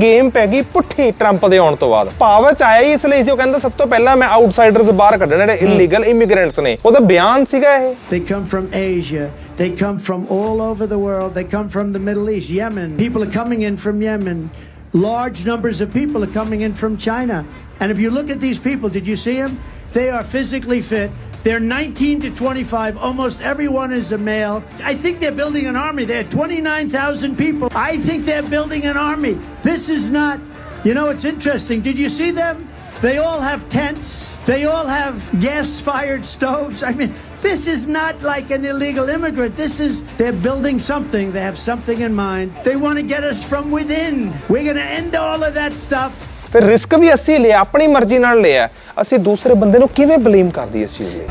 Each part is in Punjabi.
ਗੇਮ ਪੈ ਗਈ ਪੁੱਠੀ ਟਰੰਪ ਦੇ ਆਉਣ ਤੋਂ ਬਾਅਦ ਪਾਵਰ ਚ ਆਇਆ ਹੀ ਇਸ ਲਈ ਸੀ ਉਹ ਕਹਿੰਦਾ ਸਭ ਤੋਂ ਪਹਿਲਾਂ ਮੈਂ ਆਊਟਸਾਈਡਰਸ ਬਾਹਰ ਕੱਢਣੇ ਜਿਹੜੇ ਇਲੀਗਲ ਇਮੀਗ੍ਰੈਂਟਸ ਨੇ ਉਹਦਾ ਬਿਆਨ ਸੀਗਾ ਇਹ They come from Asia. They come from all over the world. They come from the Middle East, Yemen. People are coming in from Yemen. Large numbers of people are coming in from China. And if you look at these people, did you see them? They are physically fit. They're 19 to 25. Almost everyone is a male. I think they're building an army. They're 29,000 people. I think they're building an army. This is not, you know, it's interesting. Did you see them? They all have tents. They all have gas fired stoves. I mean, this is not like an illegal immigrant. This is, they're building something. They have something in mind. They want to get us from within. We're going to end all of that stuff. ਫਿਰ ਰਿਸਕ ਵੀ ਅਸੀਂ ਲਿਆ, ਆਪਣੀ ਮਰਜ਼ੀ ਨਾਲ ਲਿਆ। ਅਸੀਂ ਦੂਸਰੇ ਬੰਦੇ ਨੂੰ ਕਿਵੇਂ ਬਲੇਮ ਕਰਦੀ ਇਸ ਚੀਜ਼ ਲਈ?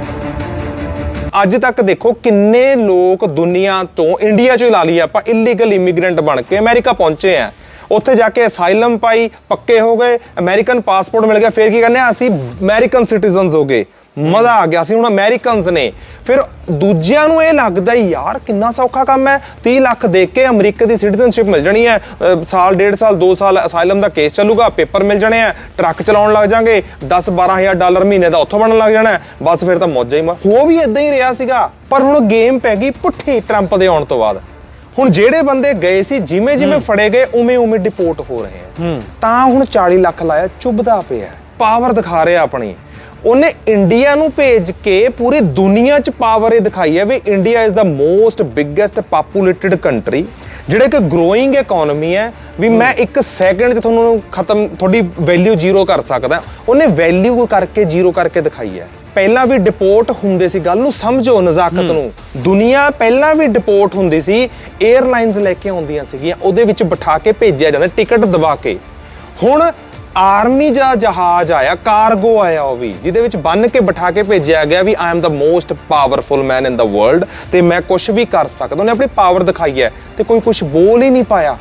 ਅੱਜ ਤੱਕ ਦੇਖੋ ਕਿੰਨੇ ਲੋਕ ਦੁਨੀਆ ਤੋਂ ਇੰਡੀਆ ਚੋਂ ਹੀ ਲਾ ਲਈ ਆਪਾਂ ਇਲੀਗਲ ਇਮੀਗ੍ਰੈਂਟ ਬਣ ਕੇ ਅਮਰੀਕਾ ਪਹੁੰਚੇ ਆ। ਉੱਥੇ ਜਾ ਕੇ ਅਸਾਈਲਮ ਪਾਈ, ਪੱਕੇ ਹੋ ਗਏ ਅਮਰੀਕਨ ਪਾਸਪੋਰਟ ਮਿਲ ਗਿਆ, ਫਿਰ ਕੀ ਕਹਿੰਦੇ ਆ? ਅਸੀਂ ਅਮਰੀਕਨ ਸਿਟੀਜ਼ਨਸ ਹੋ ਗਏ। ਮਜ਼ਾ ਆ ਗਿਆ ਅਸੀਂ ਹੁਣ ਅਮਰੀਕਨਸ ਨੇ। ਫਿਰ ਦੂਜਿਆਂ ਨੂੰ ਇਹ ਲੱਗਦਾ ਯਾਰ ਕਿੰਨਾ ਸੌਖਾ ਕੰਮ ਹੈ 30 ਲੱਖ ਦੇ ਕੇ ਅਮਰੀਕਾ ਦੀ ਸਿਟੀਜ਼ਨਸ਼ਿਪ ਮਿਲ ਜਾਣੀ ਹੈ। ਸਾਲ ਡੇਢ ਸਾਲ 2 ਸਾਲ ਅਸਾਈਲਮ ਦਾ ਕੇਸ ਚੱਲੂਗਾ ਪੇਪਰ ਮਿਲ ਜਾਣੇ ਆ ਟਰੱਕ ਚਲਾਉਣ ਲੱਗ ਜਾਾਂਗੇ 10 12000 ਡਾਲਰ ਮਹੀਨੇ ਦਾ ਉੱਥੋਂ ਬਣਨ ਲੱਗ ਜਾਣਾ। ਬਸ ਫਿਰ ਤਾਂ ਮੌਜਾਂ ਹੀ ਮਾ ਹੋ ਵੀ ਇਦਾਂ ਹੀ ਰਿਹਾ ਸੀਗਾ ਪਰ ਹੁਣ ਗੇਮ ਪੈ ਗਈ ਪੁੱਠੀ ਟਰੰਪ ਦੇ ਆਉਣ ਤੋਂ ਬਾਅਦ। ਹੁਣ ਜਿਹੜੇ ਬੰਦੇ ਗਏ ਸੀ ਜਿਵੇਂ ਜਿਵੇਂ ਫੜੇ ਗਏ ਉਵੇਂ ਉਵੇਂ ਡਿਪੋਰਟ ਹੋ ਰਹੇ ਆ। ਤਾਂ ਹੁਣ 40 ਲੱਖ ਲਾਇਆ ਚੁੱਭਦਾ ਪਿਆ। ਪਾਵਰ ਦਿਖਾ ਰਿਹਾ ਆਪਣੀ। ਉਹਨੇ ਇੰਡੀਆ ਨੂੰ ਭੇਜ ਕੇ ਪੂਰੀ ਦੁਨੀਆ 'ਚ ਪਾਵਰ ਇਹ ਦਿਖਾਈ ਹੈ ਵੀ India is the most biggest populated country ਜਿਹੜੇ ਕਿ ਗਰੋਇੰਗ ਇਕਨੋਮੀ ਹੈ ਵੀ ਮੈਂ ਇੱਕ ਸੈਕਿੰਡ 'ਚ ਤੁਹਾਨੂੰ ਖਤਮ ਤੁਹਾਡੀ ਵੈਲਿਊ ਜ਼ੀਰੋ ਕਰ ਸਕਦਾ। ਉਹਨੇ ਵੈਲਿਊ ਕਰਕੇ ਜ਼ੀਰੋ ਕਰਕੇ ਦਿਖਾਈ ਹੈ। ਪਹਿਲਾਂ ਵੀ ਡਿਪੋਰਟ ਹੁੰਦੇ ਸੀ ਗੱਲ ਨੂੰ ਸਮਝੋ ਨਜ਼ਾਕਤ ਨੂੰ। ਦੁਨੀਆ ਪਹਿਲਾਂ ਵੀ ਡਿਪੋਰਟ ਹੁੰਦੀ ਸੀ 에ਅਰਲਾਈਨਸ ਲੈ ਕੇ ਆਉਂਦੀਆਂ ਸੀਗੀਆਂ ਉਹਦੇ ਵਿੱਚ ਬਿਠਾ ਕੇ ਭੇਜਿਆ ਜਾਂਦਾ ਟਿਕਟ ਦਬਾ ਕੇ। ਹੁਣ ਆਰਮੀ ਦਾ ਜਹਾਜ਼ ਆਇਆ, ਕਾਰਗੋ ਆਇਆ ਉਹ ਵੀ, ਜਿਹਦੇ ਵਿੱਚ ਬੰਨ ਕੇ ਬਿਠਾ ਕੇ ਭੇਜਿਆ ਗਿਆ ਵੀ I am the most powerful man in the world ਤੇ ਮੈਂ ਕੁਝ ਵੀ ਕਰ ਸਕਦਾ। ਉਹਨੇ ਆਪਣੀ ਪਾਵਰ ਦਿਖਾਈ ਹੈ ਤੇ ਕੋਈ ਕੁਝ ਬੋਲ ਹੀ ਨਹੀਂ ਪਾਇਆ।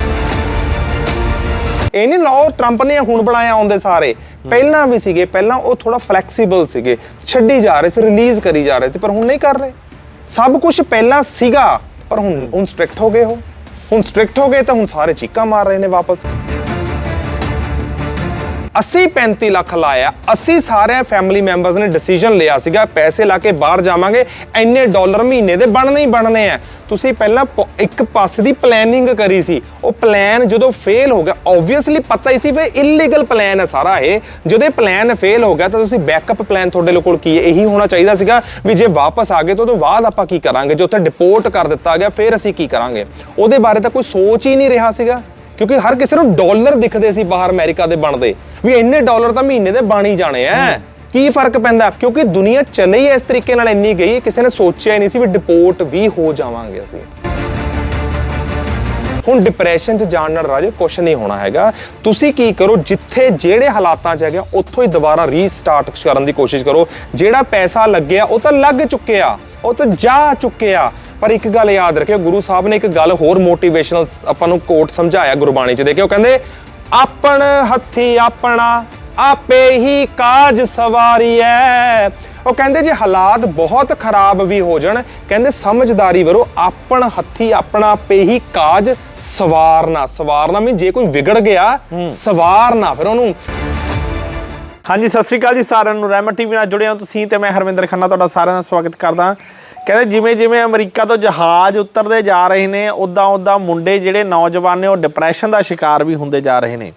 ਇਹ ਨਹੀਂ ਲਾਓ ਟਰੰਪ ਨੇ ਹੁਣ ਬਣਾਇਆ ਆਉਂਦੇ ਸਾਰੇ। ਪਹਿਲਾਂ ਵੀ ਸੀਗੇ, ਪਹਿਲਾਂ ਉਹ ਥੋੜਾ ਫਲੈਕਸੀਬਲ ਸੀਗੇ। ਛੱਡੀ ਜਾ ਰਹੇ ਸੀ ਰਿਲੀਜ਼ ਕਰੀ ਜਾ ਰਹੇ ਸੀ, ਪਰ ਹੁਣ ਨਹੀਂ ਕਰ ਰਹੇ। ਸਭ ਕੁਝ ਪਹਿਲਾਂ ਸੀਗਾ, ਪਰ ਹੁਣ ਹੁਣ ਸਟ੍ਰਿਕਟ ਹੋ ਗਏ ਹੋ ਹੁਣ ਸਟ੍ਰਿਕਟ ਹੋ ਗਏ ਤਾਂ ਹੁਣ ਸਾਰੇ ਚੀਕਾਂ ਮਾਰ ਰਹੇ ਨੇ ਵਾਪਸ। 80 35 ਲੱਖ ਲਾਇਆ। 80 ਸਾਰੇ ਫੈਮਿਲੀ ਮੈਂਬਰਸ ਨੇ ਡਿਸੀਜਨ ਲਿਆ ਸੀਗਾ, ਪੈਸੇ ਲਾ ਕੇ ਬਾਹਰ ਜਾਵਾਂਗੇ, ਇੰਨੇ ਡਾਲਰ ਮਹੀਨੇ ਦੇ ਬਣਨੇ ਹੀ ਬਣਨੇ ਆ। ਤੁਸੀਂ ਪਹਿਲਾਂ ਪ- ਇੱਕ ਪਾਸੇ ਦੀ ਪਲੈਨਿੰਗ ਕਰੀ ਸੀ। ਉਹ ਪਲਾਨ ਜਦੋਂ ਫੇਲ ਹੋ ਗਿਆ ਆਬਵੀਅਸਲੀ ਪਤਾ ਹੀ ਸੀ ਵੀ ਇਲੀਗਲ ਪਲਾਨ ਹੈ ਸਾਰਾ ਇਹ। ਜਦੋਂ ਇਹ ਪਲਾਨ ਫੇਲ ਹੋ ਗਿਆ ਤਾਂ ਤੁਸੀਂ ਬੈਕਅਪ ਪਲਾਨ ਤੁਹਾਡੇ ਕੋਲ ਕੀ ਹੈ? ਇਹੀ ਹੋਣਾ ਚਾਹੀਦਾ ਸੀਗਾ ਵੀ ਜੇ ਵਾਪਸ ਆ ਗਏ ਤਾਂ ਉਹਦੇ ਬਾਅਦ ਆਪਾਂ ਕੀ ਕਰਾਂਗੇ? ਜੇ ਉੱਥੇ ਡਿਪੋਰਟ ਕਰ ਦਿੱਤਾ ਗਿਆ, ਫਿਰ ਅਸੀਂ ਕੀ ਕਰਾਂਗੇ? ਉਹਦੇ ਬਾਰੇ ਤਾਂ ਕੋਈ ਸੋਚ ਹੀ ਨਹੀਂ ਰਿਹਾ ਸੀਗਾ। ਕਿਉਂਕਿ ਹਰ ਕਿਸੇ ਨੂੰ ਡਾਲਰ ਦਿਖਦੇ ਸੀ ਬਾਹਰ ਅਮਰੀਕਾ ਦੇ ਬਣਦੇ। ਵੀ ਇੰਨੇ ਡਾਲਰ ਤਾਂ ਮਹੀਨੇ ਦੇ ਬਣ ਜਾਣੇ ਆ। ਕੀ ਫ਼ਰਕ ਪੈਂਦਾ? ਕਿਉਂਕਿ ਦੁਨੀਆ ਚੱਲੇ ਹੀ ਇਸ ਤਰੀਕੇ ਨਾਲ ਇੰਨੀ ਗਈ ਕਿਸੇ ਨੇ ਸੋਚਿਆ ਹੀ ਨਹੀਂ ਸੀ ਵੀ ਡਿਪੋਰਟ ਵੀ ਹੋ ਜਾਵਾਂਗੇ ਅਸੀਂ। ਹੁਣ ਡਿਪਰੈਸ਼ਨ 'ਚ ਜਾਣ ਨਾਲ ਰਾਜੇ ਕੁਝ ਨਹੀਂ ਹੋਣਾ ਹੈਗਾ। ਤੁਸੀਂ ਕੀ ਕਰੋ ਜਿੱਥੇ ਜਿਹੜੇ ਹਾਲਾਤਾਂ 'ਚ ਹੈਗੇ ਉੱਥੋਂ ਹੀ ਦੁਬਾਰਾ ਰੀਸਟਾਰਟ ਕਰਨ ਦੀ ਕੋਸ਼ਿਸ਼ ਕਰੋ। ਜਿਹੜਾ ਪੈਸਾ ਲੱਗਿਆ ਉਹ ਤਾਂ ਲੱਗ ਚੁੱਕਿਆ ਉਹ ਤਾਂ ਜਾ ਚੁੱਕਿਆ। ਪਰ ਇੱਕ ਗੱਲ ਯਾਦ ਰੱਖਿਓ ਗੁਰੂ ਸਾਹਿਬ ਨੇ ਇੱਕ ਗੱਲ ਹੋਰ ਮੋਟੀਵੇਸ਼ਨਲ ਆਪਾਂ ਨੂੰ ਕੋਟ ਸਮਝਾਇਆ ਗੁਰਬਾਣੀ 'ਚ। ਦੇਖਿਓ ਕਹਿੰਦੇ ਆਪਣ ਹੱਥੀ ਆਪਣਾ ਆਪੇ ਹੀ ਕਾਜ ਸਵਾਰੀਐ। ਉਹ ਕਹਿੰਦੇ ਜੇ ਹਾਲਾਤ ਬਹੁਤ ਖਰਾਬ ਵੀ ਹੋ ਜਾਣ ਕਹਿੰਦੇ ਸਮਝਦਾਰੀ ਵਰੋ ਆਪਣ ਹੱਥੀ ਆਪਣਾ ਆਪੇ ਹੀ ਕਾਜ ਸਵਾਰਨਾ। ਸਵਾਰਨਾ ਵੀ ਜੇ ਕੋਈ ਵਿਗੜ ਗਿਆ ਸਵਾਰਨਾ ਫਿਰ ਉਹਨੂੰ। ਹਾਂਜੀ ਸਤਿ ਸ੍ਰੀ ਅਕਾਲ ਜੀ ਸਾਰਿਆਂ ਨੂੰ। ਰਹਿਮਤ ਟੀਵੀ ਨਾਲ ਜੁੜੇ ਹੋ ਤੁਸੀਂ ਤੇ ਮੈਂ ਹਰਵਿੰਦਰ ਖੰਨਾ ਤੁਹਾਡਾ ਸਾਰਿਆਂ ਦਾ ਸਵਾਗਤ ਕਰਦਾ ਕਹਿੰਦੇ ਜਿਵੇਂ ਜਿਵੇਂ ਅਮਰੀਕਾ ਤੋਂ ਜਹਾਜ਼ ਉਤਰਦੇ ਜਾ ਰਹੇ ਨੇ ਉਦਾਂ ਉਦਾਂ ਮੁੰਡੇ ਜਿਹੜੇ ਨੌਜਵਾਨ ਨੇ, ਉਹ ਡਿਪਰੈਸ਼ਨ ਦਾ ਸ਼ਿਕਾਰ ਵੀ ਹੁੰਦੇ ਜਾ ਰਹੇ ਨੇ।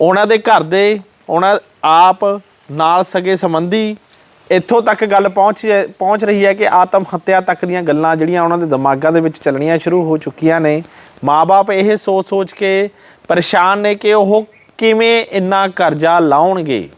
ਉਹਨਾਂ ਦੇ ਘਰ ਦੇ, ਉਹਨਾਂ ਆਪ ਨਾਲ ਸਗੇ ਸੰਬੰਧੀ ਇੱਥੋਂ ਤੱਕ ਗੱਲ ਪਹੁੰਚ ਪਹੁੰਚ ਰਹੀ ਹੈ ਕਿ ਆਤਮ ਹੱਤਿਆ ਤੱਕ ਦੀਆਂ ਗੱਲਾਂ ਜਿਹੜੀਆਂ ਉਹਨਾਂ ਦੇ ਦਿਮਾਗਾਂ ਦੇ ਵਿੱਚ ਚੱਲਣੀਆਂ ਸ਼ੁਰੂ ਹੋ ਚੁੱਕੀਆਂ ਨੇ। ਮਾਪੇ ਇਹ ਸੋਚ-ਸੋਚ ਕੇ ਪਰੇਸ਼ਾਨ ਨੇ ਕਿ ਉਹ ਕਿਵੇਂ ਇੰਨਾ ਕਰਜ਼ਾ ਲਾਉਣਗੇ।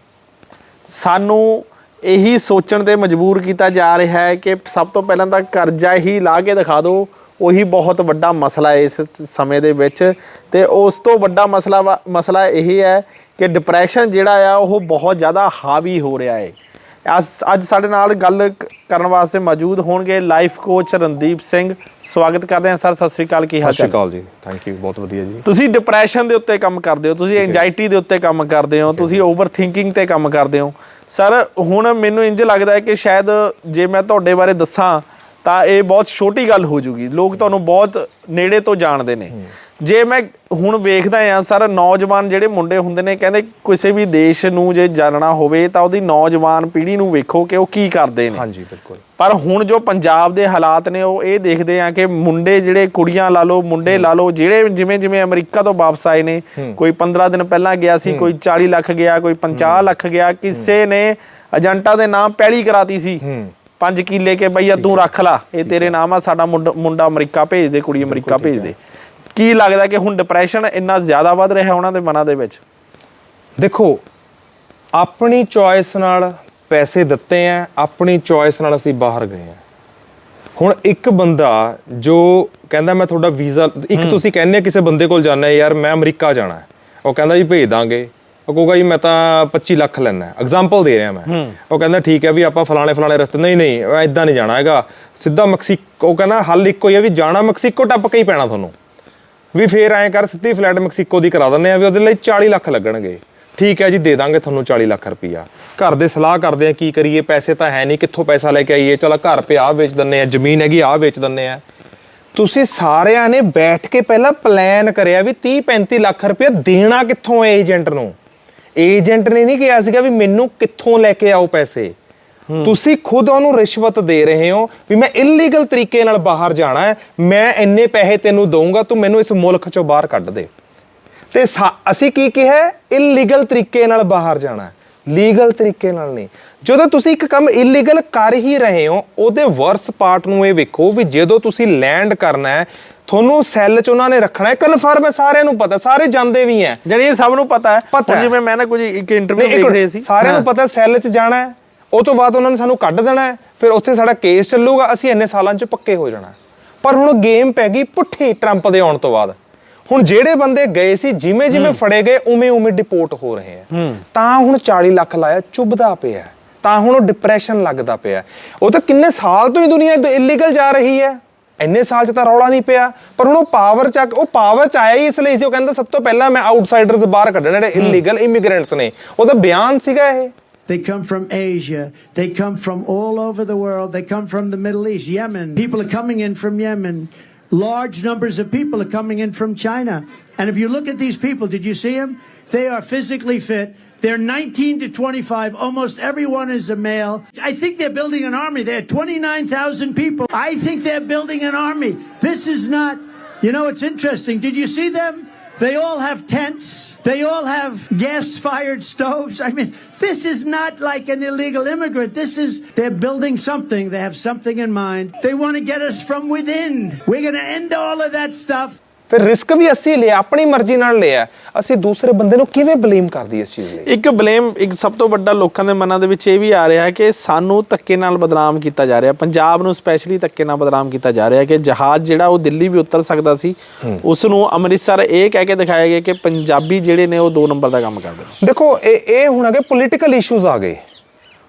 ਸਾਨੂੰ ਇਹੀ ਸੋਚਣ ਤੇ ਮਜਬੂਰ ਕੀਤਾ ਜਾ ਰਿਹਾ ਹੈ ਕਿ ਸਭ ਤੋਂ ਪਹਿਲਾਂ ਤਾਂ ਕਰਜ਼ਾ ਹੀ ਲਾ ਕੇ ਦਿਖਾ ਦਿਓ। ਉਹੀ ਬਹੁਤ ਵੱਡਾ ਮਸਲਾ ਹੈ ਇਸ ਸਮੇਂ ਦੇ ਵਿੱਚ। ਤੇ ਉਸ ਤੋਂ ਵੱਡਾ ਮਸਲਾ ਵਾ- ਮਸਲਾ ਇਹ ਹੈ ਕਿ ਡਿਪਰੈਸ਼ਨ ਜਿਹੜਾ ਆ, ਉਹ ਬਹੁਤ ਜ਼ਿਆਦਾ ਹਾਵੀ ਹੋ ਰਿਹਾ ਹੈ। ਅੱਜ- ਅੱਜ ਸਾਡੇ ਨਾਲ ਗੱਲ ਕ- ਕਰਨ ਵਾਸਤੇ ਮੌਜੂਦ ਹੋਣਗੇ ਲਾਈਫ ਕੋਚ ਰਣਦੀਪ ਸਿੰਘ। ਸਵਾਗਤ ਕਰਦੇ ਹਾਂ ਸਰ ਸਤਿ ਸ੍ਰੀ ਅਕਾਲ ਕੀ ਹਾਲ ਸਤਿ ਸ਼੍ਰੀ ਚਾਲ ਅਕਾਲ ਜੀ ਥੈਂਕ ਯੂ ਬਹੁਤ ਵਧੀਆ ਜੀ। ਤੁਸੀਂ ਡਿਪਰੈਸ਼ਨ ਦੇ ਉੱਤੇ ਕੰਮ ਕਰਦੇ ਹੋ ਤੁਸੀਂ ਐਂਜ਼ਾਈਟੀ ਦੇ ਉੱਤੇ ਕੰਮ ਕਰਦੇ ਹੋ ਤੁਸੀਂ ਓਵਰ ਥਿੰਕਿੰਗ ਤੇ ਕੰਮ ਕਰਦੇ ਹੋ। ਸਰ ਹੁਣ ਮੈਨੂੰ ਇੰਜ ਲੱਗਦਾ ਹੈ ਕਿ ਸ਼ਾਇਦ ਜੇ ਮੈਂ ਤੁਹਾਡੇ ਬਾਰੇ ਦੱਸਾਂ ਤਾਂ ਇਹ ਬਹੁਤ ਛੋਟੀ ਗੱਲ ਹੋ ਜੂਗੀ। ਲੋਕ ਤੁਹਾਨੂੰ ਬਹੁਤ ਨੇੜੇ ਤੋਂ ਜਾਣਦੇ ਨੇ। ਜੇ ਮੈਂ ਹੁਣ ਵੇਖਦਾ ਆ ਸਰ ਨੌਜਵਾਨ ਜਿਹੜੇ ਮੁੰਡੇ ਹੁੰਦੇ ਨੇ ਕਹਿੰਦੇ ਕਿਸੇ ਵੀ ਦੇਸ਼ ਨੂੰ ਜੇ ਜਾਣਨਾ ਹੋਵੇ ਤਾਂ ਉਹਦੀ ਨੌਜਵਾਨ ਪੀੜ੍ਹੀ ਨੂੰ ਵੇਖੋ ਕਿ ਉਹ ਕੀ ਕਰਦੇ ਨੇ। ਹਾਂਜੀ ਬਿਲਕੁਲ। ਪਰ ਹੁਣ ਜੋ ਪੰਜਾਬ ਦੇ ਹਾਲਾਤ ਨੇ ਉਹ ਇਹ ਦੇਖਦੇ ਆ ਕਿ ਮੁੰਡੇ ਜਿਹੜੇ ਕੁੜੀਆਂ ਲਾ ਲਓ ਮੁੰਡੇ ਲਾ ਲਓ ਜਿਹੜੇ ਜਿਵੇਂ ਜਿਵੇਂ ਅਮਰੀਕਾ ਤੋਂ ਵਾਪਸ ਆਏ ਨੇ ਕੋਈ 15 ਦਿਨ ਪਹਿਲਾਂ ਗਿਆ ਸੀ ਕੋਈ 40 ਲੱਖ ਗਿਆ ਕੋਈ 50 ਲੱਖ ਗਿਆ ਕਿਸੇ ਨੇ ਏਜੰਟਾਂ ਦੇ ਨਾਮ ਪਹਿਲੀ ਕਰਾਤੀ ਸੀ। ਹੂੰ। 5 ਕਿੱਲੇ ਕੇ ਬਈਆ ਤੂੰ ਰੱਖ ਲਾ ਇਹ ਤੇਰੇ ਨਾਮ ਆ ਸਾਡਾ ਮੁੰਡਾ ਮੁੰਡਾ ਅਮਰੀਕਾ ਭੇਜ ਦੇ ਕੁੜੀ ਅਮਰੀਕਾ ਭੇਜ ਦੇ। ਕੀ ਲੱਗਦਾ ਕਿ ਹੁਣ ਡਿਪਰੈਸ਼ਨ ਇੰਨਾ ਜ਼ਿਆਦਾ ਵੱਧ ਰਿਹਾ ਉਹਨਾਂ ਦੇ ਮਨਾਂ ਦੇ ਵਿੱਚ? ਦੇਖੋ ਆਪਣੀ ਚੋਇਸ ਨਾਲ ਪੈਸੇ ਦਿੱਤੇ ਆ ਆਪਣੀ ਚੋਇਸ ਨਾਲ ਅਸੀਂ ਬਾਹਰ ਗਏ ਆ ਹੁਣ ਇੱਕ ਬੰਦਾ ਜੋ ਕਹਿੰਦਾ ਮੈਂ ਤੁਹਾਡਾ ਵੀਜ਼ਾ ਇੱਕ ਤੁਸੀਂ ਕਹਿੰਦੇ ਕਿਸੇ ਬੰਦੇ ਕੋਲ ਜਾਣਾ ਯਾਰ ਮੈਂ ਅਮਰੀਕਾ ਜਾਣਾ। ਉਹ ਕਹਿੰਦਾ ਜੀ ਭੇਜ ਦਾਂਗੇ। ਉਹ ਕਹੂਗਾ ਜੀ ਮੈਂ ਤਾਂ 25 ਲੱਖ ਲੈਣਾ ਐਗਜ਼ਾਮਪਲ ਦੇ ਰਿਹਾ ਮੈਂ। ਉਹ ਕਹਿੰਦਾ ਠੀਕ ਹੈ ਵੀ ਆਪਾਂ ਫਲਾਣੇ ਫਲਾਣੇ ਰਸਤੇ ਨਹੀਂ ਨਹੀਂ ਇਦਾਂ ਨਹੀਂ ਜਾਣਾ ਹੈਗਾ। ਸਿੱਧਾ ਮੈਕਸੀਕੋ ਉਹ ਕਹਿੰਦਾ ਹੱਲ ਇੱਕੋ ਹੀ ਹੈ ਵੀ ਜਾਣਾ ਮੈਕਸੀਕੋ ਟੱਪ ਕੇ ਹੀ ਪੈਣਾ ਤੁਹਾਨੂੰ। ਵੀ ਫੇਰ ਐਂ ਕਰ, ਸਿੱਧੀ ਫਲੈਟ ਮੈਕਸੀਕੋ ਦੀ ਕਰਾ ਦਿੰਦੇ ਆ ਵੀ ਉਹਦੇ ਲਈ 40 ਲੱਖ ਲੱਗਣਗੇ। ਠੀਕ ਹੈ ਜੀ, ਦੇ ਦਾਂਗੇ ਤੁਹਾਨੂੰ 40 ਲੱਖ ਰੁਪਈਆ। ਘਰ ਦੇ ਸਲਾਹ ਕਰਦੇ ਆ, ਕੀ ਕਰੀਏ? ਪੈਸੇ ਤਾਂ ਹੈ ਨਹੀਂ, ਕਿੱਥੋਂ ਪੈਸਾ ਲੈ ਕੇ ਆਈਏ? ਚਲੋ, ਘਰ ਪਿਆ ਆਹ ਵੇਚ ਦਿੰਨੇ ਆ, ਜ਼ਮੀਨ ਹੈਗੀ, ਆਹ ਵੇਚ ਦਿੰਨੇ ਆ। ਤੁਸੀਂ ਸਾਰਿਆਂ ਨੇ ਬੈਠ ਕੇ ਪਹਿਲਾਂ ਪਲਾਨ ਕਰਿਆ ਵੀ 30 35 ਲੱਖ ਰੁਪਇਆ ਦੇਣਾ ਕਿੱਥੋਂ ਹੈ ਏਜੰਟ ਨੂੰ? ਏਜੰਟ ਨੇ ਨਹੀਂ ਕਿਹਾ ਸੀਗਾ ਵੀ ਮੈਨੂੰ ਕਿੱਥੋਂ ਲੈ ਕੇ ਆਓ ਪੈਸੇ? ਤੁਸੀਂ ਖੁਦ ਉਹਨੂੰ ਰਿਸ਼ਵਤ ਦੇ ਰਹੇ ਹੋ ਵੀ ਮੈਂ ਇਲੀਗਲ ਤਰੀਕੇ ਨਾਲ ਬਾਹਰ ਜਾਣਾ ਹੈ ਮੈਂ ਇੰਨੇ ਪੈਸੇ ਤੈਨੂੰ ਦਊਂਗਾ ਤੂੰ ਮੈਨੂੰ ਇਸ ਮੁਲਕ ਚੋਂ ਬਾਹਰ ਕੱਢ ਦੇ। ਤੇ ਅਸੀਂ ਕੀ ਕਿਹਾ? ਇਲੀਗਲ ਤਰੀਕੇ ਨਾਲ ਬਾਹਰ ਜਾਣਾ ਲੀਗਲ ਤਰੀਕੇ ਨਾਲ ਨਹੀਂ। ਜਦੋਂ ਤੁਸੀਂ ਇੱਕ ਕੰਮ ਇਲੀਗਲ ਕਰ ਹੀ ਰਹੇ ਹੋ ਉਹਦੇ ਵਰਸ ਪਾਰਟ ਨੂੰ ਇਹ ਵੇਖੋ ਵੀ ਜਦੋਂ ਤੁਸੀਂ ਲੈਂਡ ਕਰਨਾ ਹੈ ਤੁਹਾਨੂੰ ਸੈੱਲ 'ਚ ਉਹਨਾਂ ਨੇ ਰੱਖਣਾ ਹੈ। ਕਨਫਰਮ ਹੈ ਸਾਰਿਆਂ ਨੂੰ ਪਤਾ ਸਾਰੇ ਜਾਂਦੇ ਵੀ ਹੈ। ਇਹ ਸਭ ਨੂੰ ਪਤਾ ਹੈ। ਜਿਵੇਂ ਮੈਂ ਨਾ ਕੁਝ ਇੱਕ ਇੰਟਰਵਿਊ ਦੇਖ ਰਹੇ ਸੀ। ਸਾਰਿਆਂ ਨੂੰ। ਪਤਾ ਸੈੱਲ 'ਚ ਜਾਣਾ ਹੈ। ਉਹ ਤੋਂ ਬਾਅਦ ਉਹਨਾਂ ਨੇ ਸਾਨੂੰ ਕੱਢ ਦੇਣਾ ਹੈ ਫਿਰ ਉੱਥੇ ਸਾਡਾ ਕੇਸ ਚੱਲੂਗਾ ਅਸੀਂ ਇੰਨੇ ਸਾਲਾਂ 'ਚ ਪੱਕੇ ਹੋ ਜਾਣਾ। ਪਰ ਹੁਣ ਗੇਮ ਪੈ ਗਈ ਪੁੱਠੀ ਟਰੰਪ ਦੇ ਆਉਣ ਤੋਂ ਬਾਅਦ। ਹੁਣ ਜਿਹੜੇ ਬੰਦੇ ਗਏ ਸੀ ਜਿਵੇਂ ਜਿਵੇਂ ਫੜੇ ਗਏ ਉਵੇਂ ਉਵੇਂ ਡਿਪੋਰਟ ਹੋ ਰਹੇ ਆ ਤਾਂ ਹੁਣ 40 ਲੱਖ ਲਾਇਆ ਚੁੱਭਦਾ ਪਿਆ। ਤਾਂ ਹੁਣ ਉਹ ਡਿਪਰੈਸ਼ਨ ਲੱਗਦਾ ਪਿਆ। ਉਹ ਤਾਂ ਕਿੰਨੇ ਸਾਲ ਤੋਂ ਹੀ ਦੁਨੀਆ ਇਲੀਗਲ ਜਾ ਰਹੀ ਹੈ। ਇੰਨੇ ਸਾਲ ਚ ਤਾਂ ਰੌਲਾ ਨਹੀਂ ਪਿਆ। ਪਰ ਹੁਣ ਉਹ ਪਾਵਰ ਚ ਉਹ ਪਾਵਰ ਚ ਆਇਆ ਹੀ ਇਸ ਲਈ ਸੀ। ਉਹ ਕਹਿੰਦਾ ਸਭ ਤੋਂ ਪਹਿਲਾਂ ਮੈਂ ਆਊਟਸਾਈਡਰਸ ਬਾਹਰ ਕੱਢਣੇ ਜਿਹੜੇ ਇਲੀਗਲ ਇਮੀਗ੍ਰੈਂਟਸ ਨੇ। ਉਹਦਾ ਬਿਆਨ ਸੀਗਾ ਇਹ। They come from Asia. They come from all over the world. They come from the Middle East, Yemen. People are coming in from Yemen. Large numbers of people are coming in from China. And if you look at these people, did you see them? They are physically fit. They're 19 to 25. Almost everyone is a male. I think they're building an army. They had 29,000 people. I think they're building an army. This is not, you know, it's interesting. Did you see them? They all have tents. They all have gas fired stoves. I mean, this is not like an illegal immigrant. This is, they're building something. They have something in mind. They want to get us from within. We're going to end all of that stuff. ਫਿਰ ਰਿਸਕ ਵੀ ਅਸੀਂ ਲਿਆ ਆਪਣੀ ਮਰਜ਼ੀ ਨਾਲ ਲਿਆ। ਅਸੀਂ ਦੂਸਰੇ ਬੰਦੇ ਨੂੰ ਕਿਵੇਂ ਬਲੇਮ ਕਰਦੀ ਇਸ ਚੀਜ਼ ਲਈ? ਇੱਕ ਬਲੇਮ ਇੱਕ ਸਭ ਤੋਂ ਵੱਡਾ ਲੋਕਾਂ ਦੇ ਮਨਾਂ ਦੇ ਵਿੱਚ ਇਹ ਵੀ ਆ ਰਿਹਾ ਹੈ ਕਿ ਸਾਨੂੰ ਧੱਕੇ ਨਾਲ ਬਦਨਾਮ ਕੀਤਾ ਜਾ ਰਿਹਾ। ਪੰਜਾਬ ਨੂੰ ਸਪੈਸ਼ਲੀ ਧੱਕੇ ਨਾਲ ਬਦਨਾਮ ਕੀਤਾ ਜਾ ਰਿਹਾ ਕਿ ਜਹਾਜ਼ ਜਿਹੜਾ ਉਹ ਦਿੱਲੀ ਵੀ ਉਤਰ ਸਕਦਾ ਸੀ ਉਸ ਨੂੰ ਅੰਮ੍ਰਿਤਸਰ ਇਹ ਕਹਿ ਕੇ ਦਿਖਾਇਆ ਗਿਆ ਕਿ ਪੰਜਾਬੀ ਜਿਹੜੇ ਨੇ ਉਹ ਦੋ ਨੰਬਰ ਦਾ ਕੰਮ ਕਰਦੇ ਦੇਖੋ ਇਹ ਇਹ ਹੁਣ ਅਗੇ ਪੋਲੀਟੀਕਲ ਇਸ਼ੂਜ਼ ਆ ਗਏ।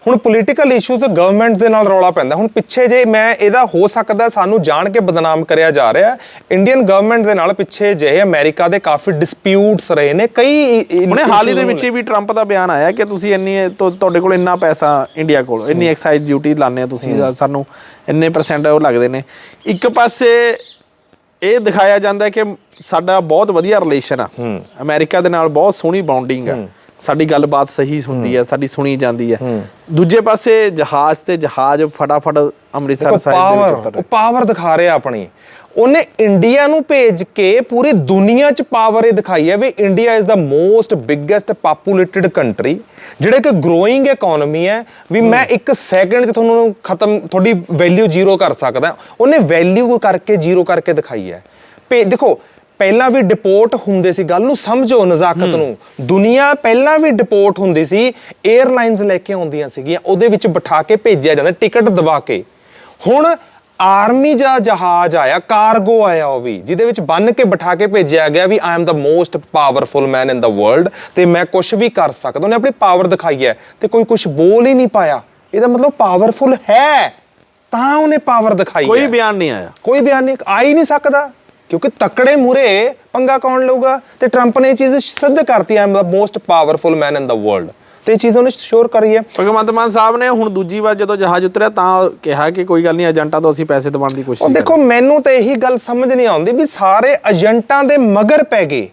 ਹੁਣ ਪੋਲੀਟੀਕਲ ਇਸ਼ੂਜ਼ ਗਵਰਨਮੈਂਟ ਦੇ ਨਾਲ ਰੌਲਾ ਪੈਂਦਾ। ਹੁਣ ਪਿੱਛੇ ਜੇ ਮੈਂ ਇਹਦਾ ਹੋ ਸਕਦਾ ਸਾਨੂੰ ਜਾਣ ਕੇ ਬਦਨਾਮ ਕਰਿਆ ਜਾ ਰਿਹਾ ਇੰਡੀਅਨ ਗਵਰਨਮੈਂਟ ਦੇ ਨਾਲ ਪਿੱਛੇ ਜੇ ਅਮਰੀਕਾ ਦੇ ਕਾਫੀ ਡਿਸਪਿਊਟਸ ਰਹੇ ਨੇ ਕਈ ਹੁਣੇ ਹਾਲ ਹੀ ਦੇ ਵਿੱਚ ਵੀ ਟਰੰਪ ਦਾ ਬਿਆਨ ਆਇਆ ਕਿ ਤੁਸੀਂ ਇੰਨੀ ਤੁਹਾਡੇ ਕੋਲ ਇੰਨਾ ਪੈਸਾ ਇੰਡੀਆ ਕੋਲ ਇੰਨੀ ਐਕਸਾਈਜ਼ ਡਿਊਟੀ ਲਾਉਂਦੇ ਆ ਤੁਸੀਂ ਸਾਨੂੰ ਇੰਨੇ ਪਰਸੈਂਟ ਉਹ ਲੱਗਦੇ ਨੇ। ਇੱਕ ਪਾਸੇ ਇਹ ਦਿਖਾਇਆ ਜਾਂਦਾ ਕਿ ਸਾਡਾ ਬਹੁਤ ਵਧੀਆ ਰਿਲੇਸ਼ਨ ਆ। ਅਮਰੀਕਾ ਦੇ ਨਾਲ ਬਹੁਤ ਸੋਹਣੀ ਬੌਂਡਿੰਗ ਆ। ਸਾਡੀ ਗੱਲਬਾਤ ਸਹੀ ਹੁੰਦੀ ਹੈ। ਸਾਡੀ ਸੁਣੀ ਜਾਂਦੀ ਹੈ। ਦੂਜੇ ਪਾਸੇ ਜਹਾਜ਼ ਤੇ ਜਹਾਜ਼ ਫਟਾਫਟ ਅੰਮ੍ਰਿਤਸਰ ਸਾਹਿਬ ਦੇ ਵਿੱਚ ਉਤਰ ਉਹ ਪਾਵਰ ਦਿਖਾ ਰਿਹਾ ਆਪਣੀ। ਉਹਨੇ ਇੰਡੀਆ ਨੂੰ ਭੇਜ ਕੇ ਪੂਰੀ ਦੁਨੀਆ 'ਚ ਪਾਵਰ ਇਹ ਦਿਖਾਈ ਹੈ ਵੀ India is the most biggest populated country ਜਿਹੜੇ ਕਿ ਗਰੋਇੰਗ ਇਕਨੋਮੀ ਹੈ ਵੀ ਮੈਂ ਇੱਕ ਸੈਕਿੰਡ 'ਚ ਤੁਹਾਨੂੰ ਖਤਮ ਤੁਹਾਡੀ ਵੈਲਿਊ ਜ਼ੀਰੋ ਕਰ ਸਕਦਾ। ਉਹਨੇ ਵੈਲਿਊ ਕਰਕੇ ਜ਼ੀਰੋ ਕਰਕੇ ਦਿਖਾਈ ਹੈ। ਭੇ ਦੇਖੋ ਪਹਿਲਾਂ ਵੀ ਡਿਪੋਰਟ ਹੁੰਦੇ ਸੀ ਗੱਲ ਨੂੰ ਸਮਝੋ ਨਜ਼ਾਕਤ ਨੂੰ। ਦੁਨੀਆ ਪਹਿਲਾਂ ਵੀ ਡਿਪੋਰਟ ਹੁੰਦੀ ਸੀ 에ਅਰਲਾਈਨਸ ਲੈ ਕੇ ਆਉਂਦੀਆਂ ਸੀਗੀਆਂ ਉਹਦੇ ਵਿੱਚ ਬਿਠਾ ਕੇ ਭੇਜਿਆ ਜਾਂਦਾ ਟਿਕਟ ਦਵਾ ਕੇ। ਹੁਣ ਆਰਮੀ ਦਾ ਜਹਾਜ਼ ਆਇਆ ਕਾਰਗੋ ਆਇਆ ਉਹ ਵੀ ਜਿਹਦੇ ਵਿੱਚ ਬੰਨ ਕੇ ਬਿਠਾ ਕੇ ਭੇਜਿਆ ਗਿਆ ਵੀ I am the most powerful man in the world ਤੇ ਮੈਂ ਕੁਝ ਵੀ ਕਰ ਸਕਦਾ। ਉਹਨੇ ਆਪਣੀ ਪਾਵਰ ਦਿਖਾਈ ਹੈ ਤੇ ਕੋਈ ਕੁਝ ਬੋਲ ਹੀ ਨਹੀਂ ਪਾਇਆ। ਇਹਦਾ ਮਤਲਬ ਪਾਵਰਫੁਲ ਹੈ ਤਾਂ ਉਹਨੇ ਪਾਵਰ ਦਿਖਾਈ ਕੋਈ ਹੈ। ਬਿਆਨ ਨਹੀਂ ਆਇਆ। ਕੋਈ ਬਿਆਨ ਨਹੀਂ ਆ ਹੀ ਨਹੀਂ ਸਕਦਾ। ਕਿਉਂਕਿ ਤਕੜੇ ਮੂਰੇ ਪੰਗਾ ਕੌਣ ਲਊਗਾ? ਤੇ ਟਰੰਪ ਨੇ ਇਹ ਚੀਜ਼ ਸਿੱਧ ਕਰਤੀ am the most powerful man in the world ਤੇ ਇਹ ਚੀਜ਼ਾਂ ਉਹਨੇ ਸ਼ੋਰ ਕਰੀ ਹੈ। ਭਗਵੰਤ ਮਾਨ ਸਾਹਿਬ ਨੇ ਹੁਣ ਦੂਜੀ ਵਾਰ ਜਦੋਂ ਜਹਾਜ਼ ਉਤਰਿਆ ਤਾਂ ਕਿਹਾ ਕਿ ਕੋਈ ਗੱਲ ਨਹੀਂ ਏਜੰਟਾਂ ਤੋਂ ਅਸੀਂ ਪੈਸੇ ਦਵਾਉਣ ਦੀ ਕੋਸ਼ਿਸ਼ ਦੇਖੋ ਮੈਨੂੰ ਤਾਂ ਇਹੀ ਗੱਲ ਸਮਝ ਨਹੀਂ ਆਉਂਦੀ ਵੀ ਸਾਰੇ ਏਜੰਟਾਂ ਦੇ ਮਗਰ ਪੈ ਗਏ।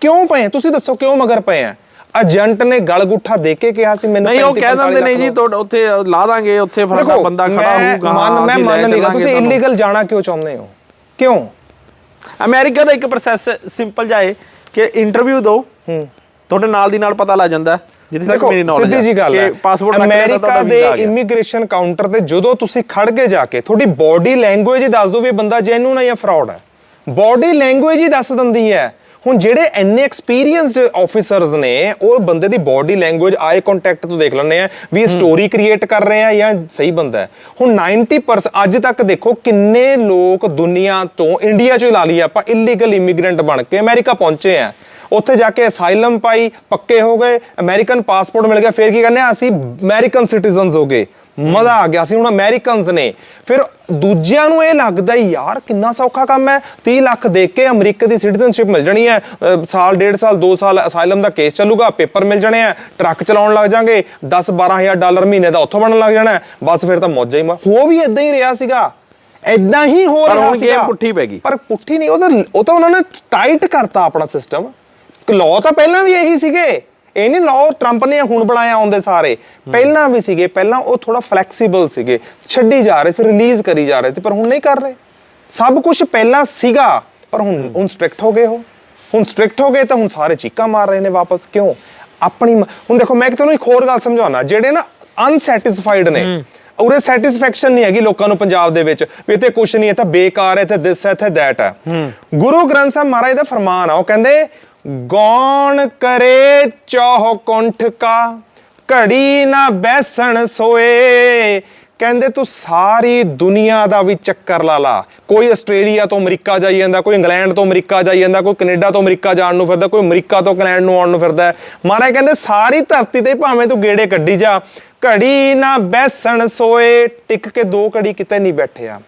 ਕਿਉਂ ਪਏ? ਤੁਸੀਂ ਦੱਸੋ ਕਿਉਂ ਮਗਰ ਪਏ ਆ? ਏਜੰਟ ਨੇ ਗਲਗੁੱਠਾ ਦੇ ਕੇ ਕਿਹਾ ਸੀ ਮੈਨੂੰ ਨਹੀਂ ਉਹ 35 ਕਹਿ ਦਿੰਦੇ ਨੇ 45 ਜੀ ਤੁਹਾਡਾ ਉੱਥੇ ਲਾ ਦਾਂਗੇ ਉੱਥੇ ਦੇਖੋ ਬੰਦਾ ਖੜਾ ਹੋਊਗਾ ਮੈਂ ਮੰਨ ਚੱਲਾਂਗੇ ਤੁਸੀਂ। ਇਲੀਗਲ ਜਾਣਾ ਕਿਉਂ ਚਾਹੁੰਦੇ ਹੋ? ਕਿਉਂ? ਅਮਰੀਕਾ ਦਾ ਇੱਕ ਪ੍ਰੋਸੈਸ ਸਿੰਪਲ ਜਾਏ ਕਿ ਇੰਟਰਵਿਊ ਦਿਓ। ਤੁਹਾਡੇ ਨਾਲ ਦੀ ਨਾਲ ਪਤਾ ਲੱਗ ਜਾਂਦਾ ਜਿੱਥੇ ਤੱਕ ਮੇਰੀ ਨੌਲੇਜ ਸਿੱਧੀ ਜੀ ਗੱਲ ਹੈ। ਪਾਸਪੋਰਟ ਅਮਰੀਕਾ ਦੇ ਇਮੀਗ੍ਰੇਸ਼ਨ ਕਾਊਂਟਰ ਤੇ ਜਦੋਂ ਤੁਸੀਂ ਖੜ ਕੇ ਜਾ ਕੇ ਤੁਹਾਡੀ ਬਾਡੀ ਲੈਂਗੁਏਜ ਹੀ ਦੱਸ ਦੋ ਵੀ ਇਹ ਬੰਦਾ ਜੈਨੂਨ ਹੈ ਜਾਂ ਫਰਾਡ ਹੈ ਬਾਡੀ ਲੈਂਗੁਏਜ ਹੀ ਦੱਸ ਦਿੰਦੀ ਹੈ ਹੁਣ ਜਿਹੜੇ ਇੰਨੇ ਐਕਸਪੀਰੀਅੰਸਡ ਆਫੀਸਰਸ ਨੇ ਉਹ ਬੰਦੇ ਦੀ ਬਾਡੀ ਲੈਂਗੁਏਜ ਆਈ ਕੰਟੈਕਟ ਤੋਂ ਦੇਖ ਲੈਂਦੇ ਆ ਵੀ ਇਹ ਸਟੋਰੀ ਕ੍ਰੀਏਟ ਕਰ ਰਹੇ ਆ ਜਾਂ ਸਹੀ ਬੰਦਾ ਹੈ। ਹੁਣ 90% ਅੱਜ ਤੱਕ ਦੇਖੋ ਕਿੰਨੇ ਲੋਕ ਦੁਨੀਆ ਤੋਂ ਇੰਡੀਆ ਚੋਂ ਲਾ ਲਈ ਆਪਾਂ ਇਲੀਗਲ ਇਮੀਗ੍ਰੈਂਟ ਬਣ ਕੇ ਅਮਰੀਕਾ ਪਹੁੰਚੇ ਆ। ਉੱਥੇ ਜਾ ਕੇ ਅਸਾਈਲਮ ਪਾਈ ਪੱਕੇ ਹੋ ਗਏ ਅਮਰੀਕਨ ਪਾਸਪੋਰਟ ਮਿਲ ਗਿਆ ਫਿਰ ਕੀ ਕਰਨੇ ਆ ਅਸੀਂ ਅਮਰੀਕਨ ਸਿਟੀਜ਼ਨਸ ਹੋ ਗਏ। ਮਜ਼ਾ ਆ ਗਿਆ ਅਸੀਂ ਹੁਣ ਅਮਰੀਕਨਸ ਨੇ। ਫਿਰ ਦੂਜਿਆਂ ਨੂੰ ਇਹ ਲੱਗਦਾ ਯਾਰ ਕਿੰਨਾ ਸੌਖਾ ਕੰਮ ਹੈ। 30 ਲੱਖ ਦੇ ਕੇ ਅਮਰੀਕਾ ਦੀ ਸਿਟੀਜ਼ਨਸ਼ਿਪ ਮਿਲ ਜਾਣੀ ਹੈ। ਸਾਲ ਡੇਢ ਸਾਲ 2 ਸਾਲ ਅਸਾਈਲਮ ਦਾ ਕੇਸ ਚੱਲੂਗਾ ਪੇਪਰ ਮਿਲ ਜਾਣੇ ਆ ਟਰੱਕ ਚਲਾਉਣ ਲੱਗ ਜਾਾਂਗੇ 10 12000 ਡਾਲਰ ਮਹੀਨੇ ਦਾ ਉੱਥੋਂ ਬਣਨ ਲੱਗ ਜਾਣਾ। ਬਸ ਫਿਰ ਤਾਂ ਮੌਜਾਂ ਹੀ ਹੋ ਵੀ ਇਦਾਂ ਹੀ ਰਿਹਾ ਸੀਗਾ। ਇਦਾਂ ਹੀ ਹੋ ਪਰ ਰਿਹਾ ਸੀਗਾ। game ਪੁੱਠੀ ਪੈ ਗਈ। ਪਰ ਪੁੱਠੀ ਨਹੀਂ ਉਹ ਤਾਂ ਉਹ ਤਾਂ ਉਹਨਾਂ ਨੇ ਟਾਈਟ ਕਰਤਾ ਆਪਣਾ ਸਿਸਟਮ ਲਾਅ ਤਾਂ ਪਹਿਲਾਂ ਵੀ ਇਹੀ ਸੀਗੇ। ਇਹ ਨਹੀਂ ਲਾਅ ਟਰੰਪ ਨੇ ਹੁਣ ਬਣਾਇਆ ਆਉਂਦੇ ਸਾਰੇ। ਪਹਿਲਾਂ ਵੀ ਸੀਗੇ ਪਹਿਲਾਂ ਉਹ ਥੋੜਾ ਫਲੈਕਸੀਬਲ ਸੀਗੇ। ਛੱਡੀ ਜਾ ਰਹੇ ਸੀ ਰਿਲੀਜ਼ ਕਰੀ ਜਾ ਰਹੇ ਸੀ ਪਰ ਹੁਣ ਨਹੀਂ ਕਰ ਰਹੇ। ਸਭ ਕੁਝ ਪਹਿਲਾਂ ਸੀਗਾ ਪਰ ਹੁਣ ਹੁਣ ਸਟ੍ਰਿਕਟ ਹੋ ਗਏ ਹੋ ਹੁਣ ਸਟ੍ਰਿਕਟ ਹੋ ਗਏ ਤਾਂ ਹੁਣ ਸਾਰੇ ਚੀਕਾਂ ਮਾਰ ਰਹੇ ਨੇ ਵਾਪਸ। ਕਿਉਂ? ਆਪਣੀ ਹੁਣ ਦੇਖੋ ਮੈਂ ਤੁਹਾਨੂੰ ਇੱਕ ਹੋਰ ਗੱਲ ਸਮਝਾਉਣਾ। ਜਿਹੜੇ ਨਾ ਅਨਸੈਟੀਸਫਾਈਡ ਨੇ ਉਰੇ ਸੈਟੀਸਫੈਕਸ਼ਨ ਨਹੀਂ ਹੈਗੀ ਲੋਕਾਂ ਨੂੰ ਪੰਜਾਬ ਦੇ ਵਿੱਚ ਵੀ ਇੱਥੇ ਕੁਝ ਨਹੀਂ ਹੈ ਤਾਂ ਬੇਕਾਰ ਹੈ ਤੇ ਦਿਸ ਹੈ ਤੇ ਦੈਟ ਹੈ। ਗੁਰੂ ਗ੍ਰੰਥ ਸਾਹਿਬ ਮਹਾਰਾਜ ਦਾ ਫਰਮਾਨ ਆ ਉਹ ਕਹਿੰਦੇ ਗੌਣ ਕਰੇ ਚਾਹ ਕੁੰਠ ਕਾ, ਘੜੀ ਨਾ ਬੈਸਣ ਸੋਏ। ਕਹਿੰਦੇ ਤੂੰ ਸਾਰੀ ਦੁਨੀਆ ਦਾ ਵੀ ਚੱਕਰ ਲਾ ਲਾ। ਕੋਈ ਆਸਟ੍ਰੇਲੀਆ ਤੋਂ ਅਮਰੀਕਾ ਜਾਈ ਜਾਂਦਾ, ਕੋਈ ਇੰਗਲੈਂਡ ਤੋਂ ਅਮਰੀਕਾ ਜਾਈ ਜਾਂਦਾ, ਕੋਈ ਕੈਨੇਡਾ ਤੋਂ ਅਮਰੀਕਾ ਜਾਣ ਨੂੰ ਫਿਰਦਾ, ਕੋਈ ਅਮਰੀਕਾ ਤੋਂ ਇੰਗਲੈਂਡ ਨੂੰ ਆਉਣ ਨੂੰ ਫਿਰਦਾ ਹੈ। ਮਹਾਰਾਜ ਕਹਿੰਦੇ ਸਾਰੀ ਧਰਤੀ ਤੇ ਭਾਵੇਂ ਤੂੰ ਗੇੜੇ ਕੱਢੀ ਜਾ, ਘੜੀ ਨਾ ਬੈਸਣ ਸੋਏ। ਟਿਕ ਕੇ ਦੋ ਘੜੀ ਕਿਤੇ ਨਹੀਂ ਬੈਠਿਆ।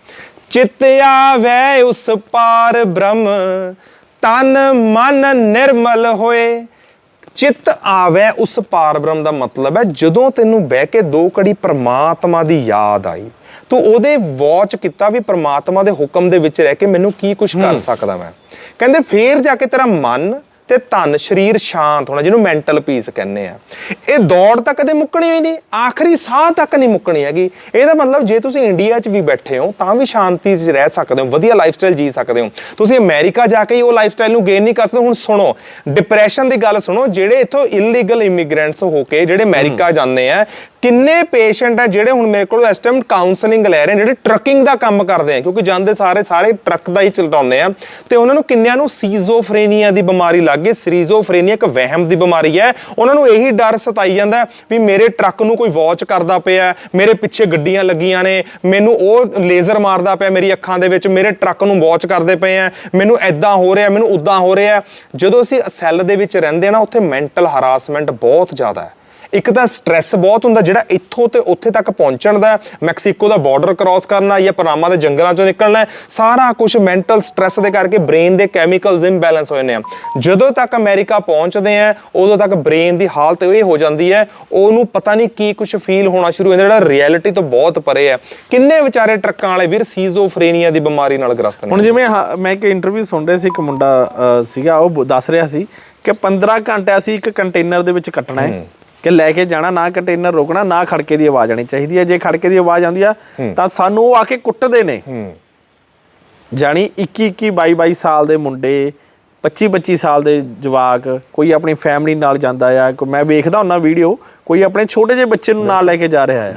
ਚਿੱਤ ਆਵੇ ਉਸ ਪਾਰ ਬ੍ਰਹਮ ਤਨ ਮਨ ਨਿਰਮਲ ਹੋਏ। ਚਿੱਤ ਆਵੇ ਉਸ ਪਾਰ ਬ੍ਰਹਮ ਦਾ ਮਤਲਬ ਹੈ ਜਦੋਂ ਤੈਨੂੰ ਬਹਿ ਕੇ ਦੋ ਘੜੀ ਪ੍ਰਮਾਤਮਾ ਦੀ ਯਾਦ ਆਈ ਤੂੰ ਉਹਦੇ ਵਾਚ ਕੀਤਾ ਵੀ ਪ੍ਰਮਾਤਮਾ ਦੇ ਹੁਕਮ ਦੇ ਵਿੱਚ ਰਹਿ ਕੇ ਮੈਨੂੰ ਕੀ ਕੁਝ ਕਰ ਸਕਦਾ ਮੈਂ। ਕਹਿੰਦੇ ਫੇਰ ਜਾ ਕੇ ਤੇਰਾ ਮਨ ਤੇ ਤਨ ਸਰੀਰ ਸ਼ਾਂਤ ਹੋਣਾ ਜਿਹਨੂੰ ਮੈਂਟਲ ਪੀਸ ਕਹਿੰਦੇ ਆ। ਇਹ ਦੌੜ ਤਾਂ ਕਦੇ ਮੁੱਕਣੀ ਹੋਈ ਨਹੀਂ ਆਖਰੀ ਸਾਹ ਤੱਕ ਨਹੀਂ ਮੁੱਕਣੀ ਹੈਗੀ। ਇਹਦਾ ਮਤਲਬ ਜੇ ਤੁਸੀਂ ਇੰਡੀਆ 'ਚ ਵੀ ਬੈਠੇ ਹੋ ਤਾਂ ਵੀ ਸ਼ਾਂਤੀ 'ਚ ਰਹਿ ਸਕਦੇ ਹੋ ਵਧੀਆ ਲਾਈਫਸਟਾਈਲ ਜੀ ਸਕਦੇ ਹੋ। ਤੁਸੀਂ ਅਮਰੀਕਾ ਜਾ ਕੇ ਹੀ ਉਹ ਲਾਈਫਸਟਾਈਲ ਨੂੰ ਗੇਨ ਨਹੀਂ ਕਰ ਸਕਦੇ। ਹੁਣ ਸੁਣੋ ਡਿਪਰੈਸ਼ਨ ਦੀ ਗੱਲ ਸੁਣੋ ਜਿਹੜੇ ਇੱਥੋਂ ਇਲੀਗਲ ਇਮੀਗ੍ਰੈਂਟਸ ਹੋ ਕੇ ਜਿਹੜੇ ਅਮਰੀਕਾ ਜਾਂਦੇ ਆ ਕਿੰਨੇ ਪੇਸ਼ੈਂਟ ਆ ਜਿਹੜੇ ਹੁਣ ਮੇਰੇ ਕੋਲ ਇਸ ਟਾਈਮ ਕਾਉਂਸਲਿੰਗ ਲੈ ਰਹੇ ਨੇ, ਜਿਹੜੇ ਟਰੱਕਿੰਗ ਦਾ ਕੰਮ ਕਰਦੇ ਆ, ਕਿਉਂਕਿ ਜਾਂਦੇ ਸਾਰੇ ਸਾਰੇ ਟਰੱਕ ਦਾ ਹੀ ਚਲਾਉਂਦੇ ਆ। ਤੇ ਉਹਨਾਂ ਨੂੰ ਕਿੰਨਿਆਂ ਨੂੰ ਸੀਜ਼ੋਫਰੇਨੀਆ ਦੀ ਬਿਮਾਰੀ ਲੱਗ ਗਈ। ਸੀਜ਼ੋਫਰੇਨੀਆ ਇੱਕ ਵਹਿਮ ਦੀ ਬਿਮਾਰੀ ਹੈ। ਉਹਨਾਂ ਨੂੰ ਇਹੀ ਡਰ ਸਤਾਈ ਜਾਂਦਾ ਵੀ ਮੇਰੇ ਟਰੱਕ ਨੂੰ ਕੋਈ ਵਾਚ ਕਰਦਾ ਪਿਆ, ਮੇਰੇ ਪਿੱਛੇ ਗੱਡੀਆਂ ਲੱਗੀਆਂ ਨੇ, ਮੈਨੂੰ ਉਹ ਲੇਜ਼ਰ ਮਾਰਦਾ ਪਿਆ ਮੇਰੀ ਅੱਖਾਂ ਦੇ ਵਿੱਚ, ਮੇਰੇ ਟਰੱਕ ਨੂੰ ਵਾਚ ਕਰਦੇ ਪਏ ਆ, ਮੈਨੂੰ ਐਦਾਂ ਹੋ ਰਿਹਾ, ਮੈਨੂੰ ਉਦਾਂ ਹੋ ਰਿਹਾ। ਜਦੋਂ ਅਸੀਂ ਸੈੱਲ ਦੇ ਵਿੱਚ ਰਹਿੰਦੇ ਆ ਨਾ, ਉੱਥੇ ਮੈਂਟਲ ਹਰਾਸਮੈਂਟ ਬਹੁਤ ਜ਼ਿਆਦਾ ਹੈ। ਇੱਕ ਤਾਂ ਸਟ੍ਰੈਸ ਬਹੁਤ ਹੁੰਦਾ ਜਿਹੜਾ ਇੱਥੋਂ ਤੇ ਉੱਥੇ ਤੱਕ ਪਹੁੰਚਣ ਦਾ ਮੈਕਸੀਕੋ ਦਾ ਬਾਰਡਰ ਕ੍ਰਾਸ ਕਰਨਾ ਜਾਂ ਪਨਾਮਾ ਦੇ ਜੰਗਲਾਂ ਚੋਂ ਨਿਕਲਣਾ ਸਾਰਾ ਕੁਝ ਮੈਂਟਲ ਸਟ੍ਰੈਸ ਦੇ ਕਰਕੇ ਬ੍ਰੇਨ ਦੇ ਕੈਮੀਕਲਸ ਇੰਬੈਲੈਂਸ ਹੋ ਜਾਂਦੇ ਆ। ਜਦੋਂ ਤੱਕ ਅਮਰੀਕਾ ਪਹੁੰਚਦੇ ਆ ਉਦੋਂ ਤੱਕ ਬ੍ਰੇਨ ਦੀ ਹਾਲਤ ਇਹ ਹੋ ਜਾਂਦੀ ਹੈ ਉਹਨੂੰ ਪਤਾ ਨਹੀਂ ਕੀ ਕੁਝ ਫੀਲ ਹੋਣਾ ਸ਼ੁਰੂ ਹੋ ਜਾਂਦਾ ਜਿਹੜਾ ਰਿਐਲਿਟੀ ਤੋਂ ਬਹੁਤ ਪਰੇ ਹੈ। ਕਿੰਨੇ ਵਿਚਾਰੇ ਟਰੱਕਾਂ ਵਾਲੇ ਵੀਰ ਸੀਜ਼ੋਫਰੇਨੀਆ ਦੀ ਬਿਮਾਰੀ ਨਾਲ ਗ੍ਰਸਤ ਨੇ? ਹੁਣ ਜਿਵੇਂ ਮੈਂ ਇੱਕ ਇੰਟਰਵਿਊ ਸੁਣ ਰਿਹਾ ਸੀ ਇੱਕ ਮੁੰਡਾ ਸੀਗਾ ਉਹ ਦੱਸ ਰਿਹਾ ਸੀ ਕਿ 15 ਘੰਟੇ ਅਸੀਂ ਇੱਕ ਕੰਟੇਨਰ ਦੇ ਵਿੱਚ ਕੱਟਣਾ ਹੈ। ਕਿ ਲੈ ਕੇ ਜਾਣਾ ਨਾ ਕੰਟੇਨਰ ਰੋਕਣਾ ਨਾ ਖੜਕੇ ਦੀ ਆਵਾਜ਼ ਆਣੀ ਚਾਹੀਦੀ ਹੈ। ਜੇ ਖੜਕੇ ਦੀ ਆਵਾਜ਼ ਆਉਂਦੀ ਆ ਤਾਂ ਸਾਨੂੰ ਉਹ ਆ ਕੇ ਕੁੱਟਦੇ ਨੇ। ਜਾਣੀ 21 21 22 22 ਸਾਲ ਦੇ ਮੁੰਡੇ 25 25 ਸਾਲ ਦੇ ਜਵਾਕ ਕੋਈ ਆਪਣੀ ਫੈਮਿਲੀ ਨਾਲ ਜਾਂਦਾ ਆ ਮੈਂ ਵੇਖਦਾ ਹੁੰਨਾ ਵੀਡੀਓ ਕੋਈ ਆਪਣੇ ਛੋਟੇ ਜਿਹੇ ਬੱਚੇ ਨੂੰ ਨਾਲ ਲੈ ਕੇ ਜਾ ਰਿਹਾ ਹੈ।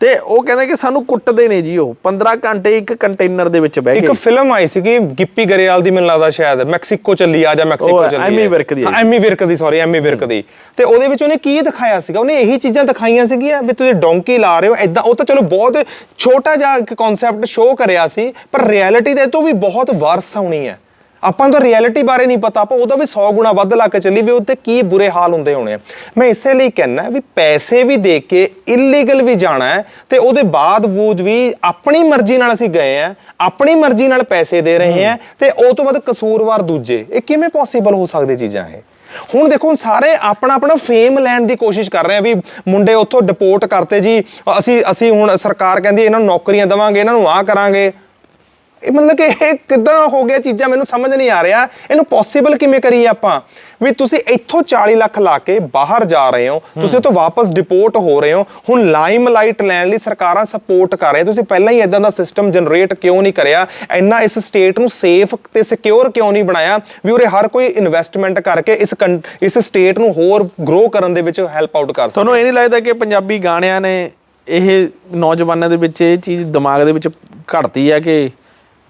ਤੇ ਉਹ ਕਹਿੰਦੇ ਕਿ ਸਾਨੂੰ ਕੁੱਟਦੇ ਨੇ ਜੀ ਉਹ 15 ਘੰਟੇ ਇੱਕ ਕੰਟੇਨਰ ਦੇ ਵਿੱਚ ਬਹਿ ਇੱਕ ਕੇ ਫਿਲਮ ਆਈ ਸੀਗੀ ਗਿੱਪੀ ਗਰੇਵਾਲ ਦੀ ਮੈਨੂੰ ਲੱਗਦਾ ਸ਼ਾਇਦ ਮੈਕਸੀਕੋ ਚੱਲੀ ਆ ਜਾਂ ਮੈਕਸੀਕੋ ਚੱਲੀ ਐਮੀ। ਵਿਰਕ ਦੀ। ਐਮੀ ਵਿਰਕ ਦੀ ਸੌਰੀ ਐਮੀ ਵਿਰਕ ਦੀ ਤੇ ਉਹਦੇ ਵਿੱਚ ਉਹਨੇ ਕੀ ਦਿਖਾਇਆ ਸੀਗਾ ਉਹਨੇ ਇਹੀ ਚੀਜ਼ਾਂ ਦਿਖਾਈਆਂ ਸੀਗੀਆਂ ਵੀ ਤੁਸੀਂ ਡੋਂਕੀ ਲਾ ਰਹੇ ਹੋ ਐਦਾਂ ਉਹ ਤਾਂ ਚਲੋ ਬਹੁਤ ਛੋਟਾ ਜਿਹਾ ਇੱਕ ਕਨਸੈਪਟ ਸ਼ੋਅ ਕਰਿਆ ਸੀ ਪਰ ਰਿਐਲਿਟੀ ਦੇ ਤੋਂ ਵੀ ਬਹੁਤ ਵਰਸ ਆਉਣੀ ਹੈ ਆਪਾਂ ਨੂੰ ਤਾਂ ਰਿਐਲਿਟੀ ਬਾਰੇ ਨਹੀਂ ਪਤਾ, ਆਪਾਂ ਉਹਦਾ ਵੀ 100 ਗੁਣਾ ਵੱਧ ਲਾ ਕੇ ਚੱਲੀ ਵੀ ਉੱਤੇ ਕੀ ਬੁਰੇ ਹਾਲ ਹੁੰਦੇ ਹੋਣੇ ਆ। ਮੈਂ ਇਸੇ ਲਈ ਕਹਿਣਾ ਵੀ ਪੈਸੇ ਵੀ ਦੇ ਕੇ ਇਲੀਗਲ ਵੀ ਜਾਣਾ ਹੈ ਤੇ ਉਹਦੇ ਬਾਅਦ ਵੂਜ ਵੀ ਆਪਣੀ ਮਰਜ਼ੀ ਨਾਲ ਅਸੀਂ ਗਏ ਆ, ਆਪਣੀ ਮਰਜ਼ੀ ਨਾਲ ਪੈਸੇ ਦੇ ਰਹੇ ਆ ਤੇ ਉਹ ਤੋਂ ਬਾਅਦ ਕਸੂਰਵਾਰ ਦੂਜੇ। ਇਹ ਕਿਵੇਂ ਪੋਸੀਬਲ ਹੋ ਸਕਦੇ ਚੀਜ਼ਾਂ ਇਹ? ਹੁਣ ਦੇਖੋ, ਹੁਣ ਸਾਰੇ ਆਪਣਾ ਆਪਣਾ ਫੇਮ ਲੈਣ ਦੀ ਕੋਸ਼ਿਸ਼ ਕਰ ਰਹੇ ਆ ਵੀ ਮੁੰਡੇ ਉੱਥੋਂ ਡਿਪੋਰਟ ਕਰਤੇ ਜੀ, ਅਸੀਂ ਅਸੀਂ ਹੁਣ ਸਰਕਾਰ ਕਹਿੰਦੀ ਇਹਨਾਂ ਨੂੰ ਨੌਕਰੀਆਂ ਦੇਵਾਂਗੇ, ਇਹਨਾਂ ਨੂੰ ਆਹ ਕਰਾਂਗੇ। ਇਹ ਮਤਲਬ ਕਿ ਇਹ ਕਿਦਾਂ ਹੋ ਗਿਆ ਚੀਜ਼ਾਂ ਮੈਨੂੰ ਸਮਝ ਨਹੀਂ ਆ ਰਿਹਾ। ਇਹਨੂੰ ਪੋਸੀਬਲ ਕਿਵੇਂ ਕਰੀਏ ਆਪਾਂ? ਵੀ ਤੁਸੀਂ ਇੱਥੋਂ 40 ਲੱਖ ਲਾ ਕੇ ਬਾਹਰ ਜਾ ਰਹੇ ਹੋ ਤੁਸੀਂ ਉੱਥੋਂ ਵਾਪਸ ਡਿਪੋਰਟ ਹੋ ਰਹੇ ਹੋ। ਹੁਣ ਲਾਈਮ ਲਾਈਟ ਲੈਣ ਲਈ ਸਰਕਾਰਾਂ ਸਪੋਰਟ ਕਰ ਰਹੀਆਂ। ਤੁਸੀਂ ਪਹਿਲਾਂ ਹੀ ਇਦਾਂ ਦਾ ਸਿਸਟਮ ਜਨਰੇਟ ਕਿਉਂ ਨਹੀਂ ਕਰਿਆ? ਇੰਨਾ ਇਸ ਸਟੇਟ ਨੂੰ ਸੇਫ ਤੇ ਸਿਕਿਉਰ ਕਿਉਂ ਨਹੀਂ ਬਣਾਇਆ? ਵੀ ਉਰੇ ਹਰ ਕੋਈ ਇਨਵੈਸਟਮੈਂਟ ਕਰਕੇ ਇਸ ਇਸ ਸਟੇਟ ਨੂੰ ਹੋਰ ਗਰੋ ਕਰਨ ਦੇ ਵਿੱਚ ਹੈਲਪ ਆਊਟ ਕਰ ਸਕੇ। ਤੁਹਾਨੂੰ ਇਹ ਨਹੀਂ ਲੱਗਦਾ ਕਿ ਪੰਜਾਬੀ ਗਾਣਿਆਂ ਨੇ ਇਹ ਨੌਜਵਾਨਾਂ ਦੇ ਵਿੱਚ ਇਹ ਚੀਜ਼ ਦਿਮਾਗ ਦੇ ਵਿੱਚ ਘੜਤੀ ਹੈ ਕਿ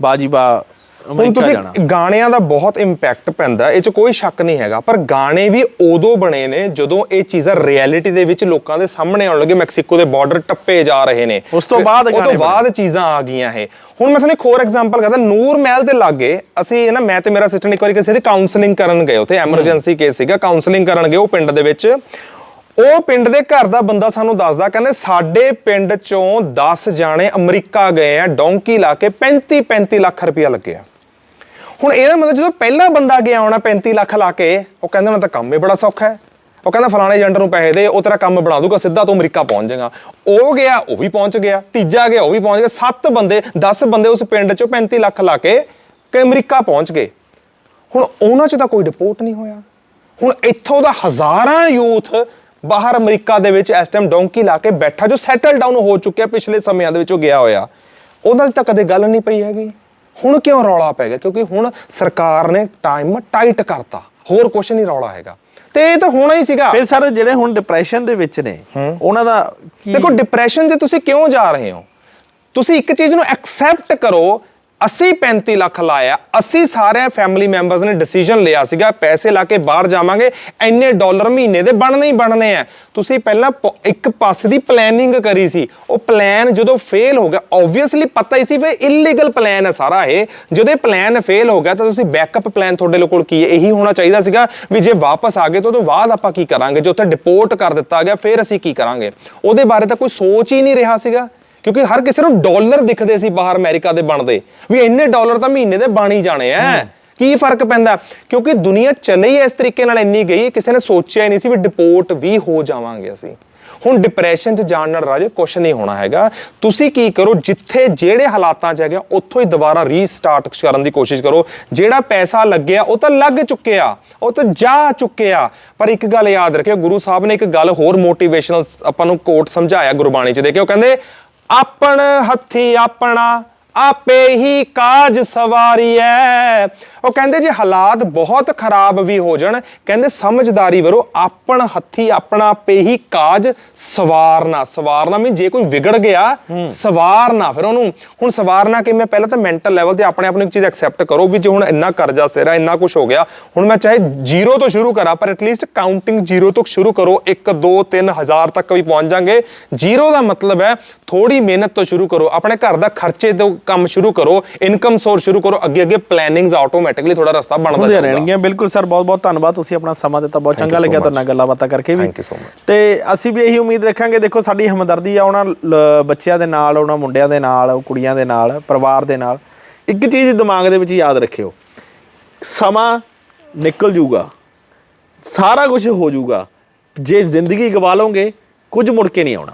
ਬਾਜੀ ਬਾ ਹੁਣ ਤੁਸੀਂ ਗਾਣਿਆਂ ਦਾ ਬਹੁਤ ਇੰਪੈਕਟ ਪੈਂਦਾ ਇਹ 'ਚ ਕੋਈ ਸ਼ੱਕ ਨਹੀਂ ਹੈਗਾ ਪਰ ਗਾਣੇ ਵੀ ਉਦੋਂ ਬਣੇ ਨੇ ਜਦੋਂ ਇਹ ਚੀਜ਼ਾਂ ਰਿਐਲਿਟੀ ਦੇ ਵਿੱਚ ਲੋਕਾਂ ਦੇ ਸਾਹਮਣੇ ਆਉਣ ਲੱਗੇ ਮੈਕਸੀਕੋ ਦੇ ਬਾਰਡਰ ਟੱਪੇ ਜਾ ਰਹੇ ਨੇ। ਉਸ ਤੋਂ ਬਾਅਦ ਉਹ ਗਾਣੇ ਤੋਂ। ਬਾਅਦ ਚੀਜ਼ਾਂ ਆ ਗਈਆਂ ਇਹ। ਹੁਣ ਮੈਂ ਤੁਹਾਨੂੰ ਇੱਕ ਹੋਰ ਐਗਜ਼ਾਮਪਲ ਕਰਦਾ ਨੂਰ ਮਹਿਲ ਦੇ ਲਾਗੇ ਅਸੀਂ ਨਾ ਮੈਂ ਤੇ ਮੇਰਾ ਅਸਿਸਟੈਂਟ ਇੱਕ ਵਾਰੀ ਕਿਸੇ ਦੀ ਕਾਉਂਸਲਿੰਗ ਕਰਨ ਗਏ ਉੱਥੇ ਐਮਰਜੈਂਸੀ ਕੇਸ ਸੀਗਾ ਕਾਉਂਸਲਿੰਗ ਕਰਨ ਗਏ ਉਹ ਪਿੰਡ ਦੇ ਵਿੱਚ। ਉਹ ਪਿੰਡ ਦੇ ਘਰ ਦਾ ਬੰਦਾ ਸਾਨੂੰ ਦੱਸਦਾ, ਕਹਿੰਦੇ ਸਾਡੇ ਪਿੰਡ ਚੋਂ 10 ਜਾਣੇ ਅਮਰੀਕਾ ਗਏ ਆ, ਡੌਂਕੀ ਲਾ ਕੇ 35 35 ਲੱਖ ਰੁਪਇਆ ਲੱਗਿਆ। ਹੁਣ ਇਹਦਾ ਮਤਲਬ ਜਦੋਂ ਪਹਿਲਾ ਬੰਦਾ ਗਿਆ ਹੋਣਾ 35 ਲੱਖ ਲਾ ਕੇ, ਉਹ ਕਹਿੰਦਾ ਉਹਨਾਂ ਦਾ ਕੰਮ ਹੀ ਬੜਾ ਸੌਖਾ ਹੈ। ਉਹ ਕਹਿੰਦਾ ਫਲਾਣੇ ਏਜੰਟ ਨੂੰ ਪੈਸੇ ਦੇ, ਉਹ ਤੇਰਾ ਕੰਮ ਬਣਾ ਦੂਗਾ, ਸਿੱਧਾ ਤੂੰ ਅਮਰੀਕਾ ਪਹੁੰਚ ਜਾਏਗਾ। ਉਹ ਗਿਆ, ਉਹ ਵੀ ਪਹੁੰਚ ਗਿਆ, ਤੀਜਾ ਗਿਆ, ਉਹ ਵੀ ਪਹੁੰਚ ਗਿਆ, ਸੱਤ ਬੰਦੇ 10 ਬੰਦੇ ਉਸ ਪਿੰਡ ਚੋਂ 35 ਲੱਖ ਲਾ ਕੇ ਕਿ ਅਮਰੀਕਾ ਪਹੁੰਚ ਗਏ। ਹੁਣ ਉਹਨਾਂ 'ਚ ਤਾਂ ਕੋਈ ਡਿਪੋਰਟ ਨਹੀਂ ਹੋਇਆ। ਹੁਣ ਇੱਥੋਂ ਦਾ ਹਜ਼ਾਰਾਂ ਯੂਥ ਬਾਹਰ ਅਮਰੀਕਾ ਦੇ ਵਿੱਚ ਇਸ ਟਾਈਮ ਡੋਂਕੀ ਲਾ ਕੇ ਬੈਠਾ ਜੋ ਸੈਟਲ ਡਾਊਨ ਹੋ ਚੁੱਕਿਆ ਪਿਛਲੇ ਸਮਿਆਂ ਦੇ ਵਿੱਚ ਉਹ ਗਿਆ ਹੋਇਆ। ਉਹਨਾਂ ਦੀ ਤਾਂ ਕਦੇ ਗੱਲ ਨਹੀਂ ਪਈ ਹੈਗੀ। ਹੁਣ ਕਿਉਂ ਰੌਲਾ ਪੈ ਗਿਆ? ਕਿਉਂਕਿ ਹੁਣ ਸਰਕਾਰ ਨੇ ਟਾਈਮ ਟਾਈਟ ਕਰਤਾ। ਹੋਰ ਕੁਝ ਨਹੀਂ ਰੌਲਾ ਹੈਗਾ। ਤੇ ਇਹ ਤਾਂ ਹੋਣਾ ਹੀ ਸੀਗਾ। ਫਿਰ ਸਰ ਜਿਹੜੇ ਹੁਣ ਡਿਪਰੈਸ਼ਨ ਦੇ ਵਿੱਚ ਨੇ ਉਹਨਾਂ ਦਾ ਕੀ ਦੇਖੋ ਡਿਪਰੈਸ਼ਨ 'ਚ ਤੁਸੀਂ ਕਿਉਂ ਜਾ ਰਹੇ ਹੋ? ਤੁਸੀਂ ਇੱਕ ਚੀਜ਼ ਨੂੰ ਐਕਸੈਪਟ ਕਰੋ ਅਸੀਂ 35 ਲੱਖ ਲਾਇਆ। ਅਸੀਂ ਸਾਰੇ ਫੈਮਿਲੀ ਮੈਂਬਰਸ ਨੇ ਡਿਸੀਜਨ ਲਿਆ ਸੀਗਾ, ਪੈਸੇ ਲਾ ਕੇ ਬਾਹਰ ਜਾਵਾਂਗੇ, ਇੰਨੇ ਡਾਲਰ ਮਹੀਨੇ ਦੇ ਬਣਨੇ ਹੀ ਬਣਨੇ ਆ। ਤੁਸੀਂ ਪਹਿਲਾਂ ਪ- ਇੱਕ ਪਾਸੇ ਦੀ ਪਲੈਨਿੰਗ ਕਰੀ ਸੀ। ਉਹ ਪਲਾਨ ਜਦੋਂ ਫੇਲ ਹੋ ਗਿਆ ਆਬਵੀਅਸਲੀ ਪਤਾ ਹੀ ਸੀ ਵੀ ਇਲੀਗਲ ਪਲਾਨ ਹੈ ਸਾਰਾ ਇਹ। ਜਦੋਂ ਇਹ ਪਲਾਨ ਫੇਲ ਹੋ ਗਿਆ ਤਾਂ ਤੁਸੀਂ ਬੈਕਅਪ ਪਲਾਨ ਤੁਹਾਡੇ ਕੋਲ ਕੀ ਹੈ? ਇਹੀ ਹੋਣਾ ਚਾਹੀਦਾ ਸੀਗਾ ਵੀ ਜੇ ਵਾਪਸ ਆ ਗਏ ਤਾਂ ਉਹਦੇ ਬਾਅਦ ਆਪਾਂ ਕੀ ਕਰਾਂਗੇ? ਜੇ ਉੱਥੇ ਡਿਪੋਰਟ ਕਰ ਦਿੱਤਾ ਗਿਆ, ਫਿਰ ਅਸੀਂ ਕੀ ਕਰਾਂਗੇ? ਉਹਦੇ ਬਾਰੇ ਤਾਂ ਕੋਈ ਸੋਚ ਹੀ ਨਹੀਂ ਰਿਹਾ ਸੀਗਾ। ਕਿਉਂਕਿ ਹਰ ਕਿਸੇ ਨੂੰ ਡਾਲਰ ਦਿਖਦੇ ਸੀ ਬਾਹਰ ਅਮਰੀਕਾ ਦੇ ਬਣਦੇ। ਵੀ ਇੰਨੇ ਡਾਲਰ ਤਾਂ ਮਹੀਨੇ ਦੇ ਬਣ ਹੀ ਜਾਣੇ ਆ ਕੀ ਫ਼ਰਕ ਪੈਂਦਾ? ਕਿਉਂਕਿ ਦੁਨੀਆ ਚੱਲੇ ਹੀ ਇਸ ਤਰੀਕੇ ਨਾਲ ਇੰਨੀ ਗਈ ਕਿਸੇ ਨੇ ਸੋਚਿਆ ਹੀ ਨਹੀਂ ਸੀ ਵੀ ਡਿਪੋਰਟ ਵੀ ਹੋ ਜਾਵਾਂਗੇ ਅਸੀਂ। ਹੁਣ ਡਿਪਰੈਸ਼ਨ 'ਚ ਜਾਣ ਨਾਲ ਰਾਜੇ ਕੁਝ ਨਹੀਂ ਹੋਣਾ ਹੈਗਾ। ਤੁਸੀਂ ਕੀ ਕਰੋ ਜਿੱਥੇ ਜਿਹੜੇ ਹਾਲਾਤਾਂ 'ਚ ਹੈਗੇ ਉੱਥੋਂ ਹੀ ਦੁਬਾਰਾ ਰੀਸਟਾਰਟ ਕਰਨ ਦੀ ਕੋਸ਼ਿਸ਼ ਕਰੋ। ਜਿਹੜਾ ਪੈਸਾ ਲੱਗਿਆ ਉਹ ਤਾਂ ਲੱਗ ਚੁੱਕਿਆ ਉਹ ਤਾਂ ਜਾ ਚੁੱਕਿਆ। ਪਰ ਇੱਕ ਗੱਲ ਯਾਦ ਰੱਖਿਓ ਗੁਰੂ ਸਾਹਿਬ ਨੇ ਇੱਕ ਗੱਲ ਹੋਰ ਮੋਟੀਵੇਸ਼ਨਲ ਆਪਾਂ ਨੂੰ ਕੋਟ ਸਮਝਾਇਆ ਗੁਰਬਾਣੀ 'ਚ। ਦੇਖਿਓ ਕਹਿੰਦੇ ਆਪਣ ਹੱਥੀ ਆਪਣਾ ਆਪੇ ਹੀ ਕਾਜ ਸਵਾਰੀਐ। ਉਹ ਕਹਿੰਦੇ ਜੇ ਹਾਲਾਤ ਬਹੁਤ ਖਰਾਬ ਵੀ ਹੋ ਜਾਣ ਕਹਿੰਦੇ ਸਮਝਦਾਰੀ ਵਰੋ ਆਪਣ ਹੱਥੀ ਆਪਣਾ ਆਪੇ ਹੀ ਕਾਜ ਸਵਾਰਨਾ ਸਵਾਰਨਾ ਵੀ ਜੇ ਕੋਈ ਵਿਗੜ ਗਿਆ ਸਵਾਰਨਾ ਫਿਰ ਉਹਨੂੰ। ਹੁਣ ਸਵਾਰਨਾ ਕਿਵੇਂ? ਪਹਿਲਾਂ ਤਾਂ ਮੈਂਟਲ ਲੈਵਲ ਤੇ ਆਪਣੇ ਆਪ ਨੂੰ ਇੱਕ ਚੀਜ਼ ਐਕਸੈਪਟ ਕਰੋ ਵੀ ਜੇ ਹੁਣ ਇੰਨਾ ਕਰਜ਼ਾ ਸਿਰ ਇੰਨਾ ਕੁਝ ਹੋ ਗਿਆ ਹੁਣ ਮੈਂ ਚਾਹੇ ਜ਼ੀਰੋ ਤੋਂ ਸ਼ੁਰੂ ਕਰਾਂ ਪਰ ਐਟਲੀਸਟ ਕਾਊਂਟਿੰਗ ਜ਼ੀਰੋ ਤੋਂ ਸ਼ੁਰੂ ਕਰੋ 1 2 3 ਹਜ਼ਾਰ ਤੱਕ ਵੀ ਪਹੁੰਚ ਜਾਾਂਗੇ। ਜ਼ੀਰੋ ਦਾ ਮਤਲਬ ਹੈ ਥੋੜੀ ਮਿਹਨਤ ਤੋਂ ਸ਼ੁਰੂ ਕਰੋ ਆਪਣੇ ਘਰ ਦਾ ਖਰਚੇ ਤੋਂ ਕੰਮ ਸ਼ੁਰੂ ਕਰੋ ਇਨਕਮ ਸੋਰਸ ਸ਼ੁਰੂ ਕਰੋ ਅੱਗੇ ਅੱਗੇ ਪਲੈਨਿੰਗਸ ਆਟੋਮੈਟਿਕਲੀ ਥੋੜਾ ਰਸਤਾ ਬਣਦਾ ਜਾਊਗਾ। ਰਹਿਣਗੀਆਂ। ਬਿਲਕੁਲ ਸਰ ਬਹੁਤ ਬਹੁਤ ਧੰਨਵਾਦ ਤੁਸੀਂ ਆਪਣਾ ਸਮਾਂ ਦਿੱਤਾ। ਬਹੁਤ ਚੰਗਾ ਲੱਗਿਆ ਤੁਹਾਡੇ ਨਾਲ. ਗੱਲਾਂ ਬਾਤਾਂ ਕਰਕੇ ਵੀ। Thank you so much. ਤੇ ਅਸੀਂ ਵੀ ਇਹੀ ਉਮੀਦ ਰੱਖਾਂਗੇ ਦੇਖੋ ਸਾਡੀ ਹਮਦਰਦੀ ਆ ਉਹਨਾਂ ਬੱਚਿਆਂ ਦੇ ਨਾਲ ਉਹਨਾਂ ਮੁੰਡਿਆਂ ਦੇ ਨਾਲ ਉਹ ਕੁੜੀਆਂ ਦੇ ਨਾਲ ਪਰਿਵਾਰ ਦੇ ਨਾਲ। ਇੱਕ ਚੀਜ਼ ਦਿਮਾਗ ਦੇ ਵਿੱਚ ਯਾਦ ਰੱਖਿਓ ਸਮਾਂ ਨਿਕਲ ਜੂਗਾ ਸਾਰਾ ਕੁਝ ਹੋ ਜੂਗਾ। ਜੇ ਜ਼ਿੰਦਗੀ ਗਵਾ ਲਓਗੇ ਕੁਝ ਮੁੜ ਕੇ ਨਹੀਂ ਆਉਣਾ।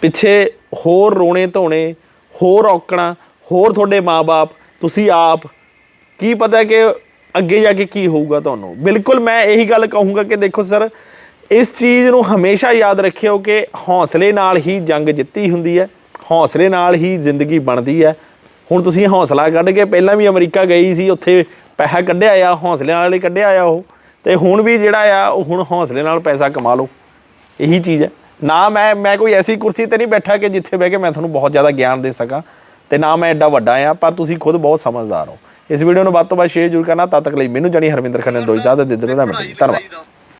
ਪਿੱਛੇ ਹੋਰ ਰੋਣੇ ਧੋਣੇ ਹੋਰ ਔਕਣਾ ਹੋਰ ਤੁਹਾਡੇ ਮਾਪੇ ਤੁਸੀਂ ਆਪ ਕੀ ਪਤਾ ਕਿ ਅੱਗੇ ਜਾ ਕੇ ਕੀ ਹੋਊਗਾ ਤੁਹਾਨੂੰ। ਬਿਲਕੁਲ ਮੈਂ ਇਹੀ ਗੱਲ ਕਹੂੰਗਾ ਕਿ ਦੇਖੋ ਸਰ, ਇਸ ਚੀਜ਼ ਨੂੰ ਹਮੇਸ਼ਾ ਯਾਦ ਰੱਖਿਓ ਕਿ ਹੌਸਲੇ ਨਾਲ ਹੀ ਜੰਗ ਜਿੱਤੀ ਹੁੰਦੀ ਹੈ, ਹੌਸਲੇ ਨਾਲ ਹੀ ਜ਼ਿੰਦਗੀ ਬਣਦੀ ਹੈ। ਹੁਣ ਤੁਸੀਂ ਹੌਸਲਾ ਕੱਢ ਕੇ ਪਹਿਲਾਂ ਵੀ ਅਮਰੀਕਾ ਗਈ ਸੀ, ਉੱਥੇ ਪੈਸਾ ਕੱਢਿਆ ਆ ਹੌਸਲੇ ਨਾਲ ਹੀ ਕੱਢਿਆ ਆ ਉਹ। ਤੇ ਹੁਣ ਵੀ ਜਿਹੜਾ ਆ, ਉਹ ਹੁਣ ਹੌਸਲੇ ਨਾਲ ਪੈਸਾ ਕਮਾ ਲਓ। ਇਹੀ ਚੀਜ਼ ਹੈ। ਨਾ ਮੈਂ ਮੈਂ ਕੋਈ ਐਸੀ ਕੁਰਸੀ ਤੇ ਨਹੀਂ ਬੈਠਾ ਕਿ ਜਿੱਥੇ ਬਹਿ ਕੇ ਮੈਂ ਤੁਹਾਨੂੰ ਬਹੁਤ ਜ਼ਿਆਦਾ ਗਿਆਨ ਦੇ ਸਕਾਂ ਤੇ ਨਾ ਮੈਂ ਐਡਾ ਵੱਡਾ ਆ, ਪਰ ਤੁਸੀਂ ਖੁਦ ਬਹੁਤ ਸਮਝਦਾਰ ਹੋ। ਇਸ ਵੀਡੀਓ ਨੂੰ ਵੱਧ ਤੋਂ ਵੱਧ ਸ਼ੇਅਰ ਜ਼ਰੂਰ ਕਰਨਾ, ਤਦ ਤੱਕ ਲਈ ਮੈਨੂੰ ਜਾਨੀ ਹਰਵਿੰਦਰ ਖੰਨੇ ਦੋ ਇਜਾਜ਼ਤ ਦੇ ਦਿਓ ਧੰਨਵਾਦ।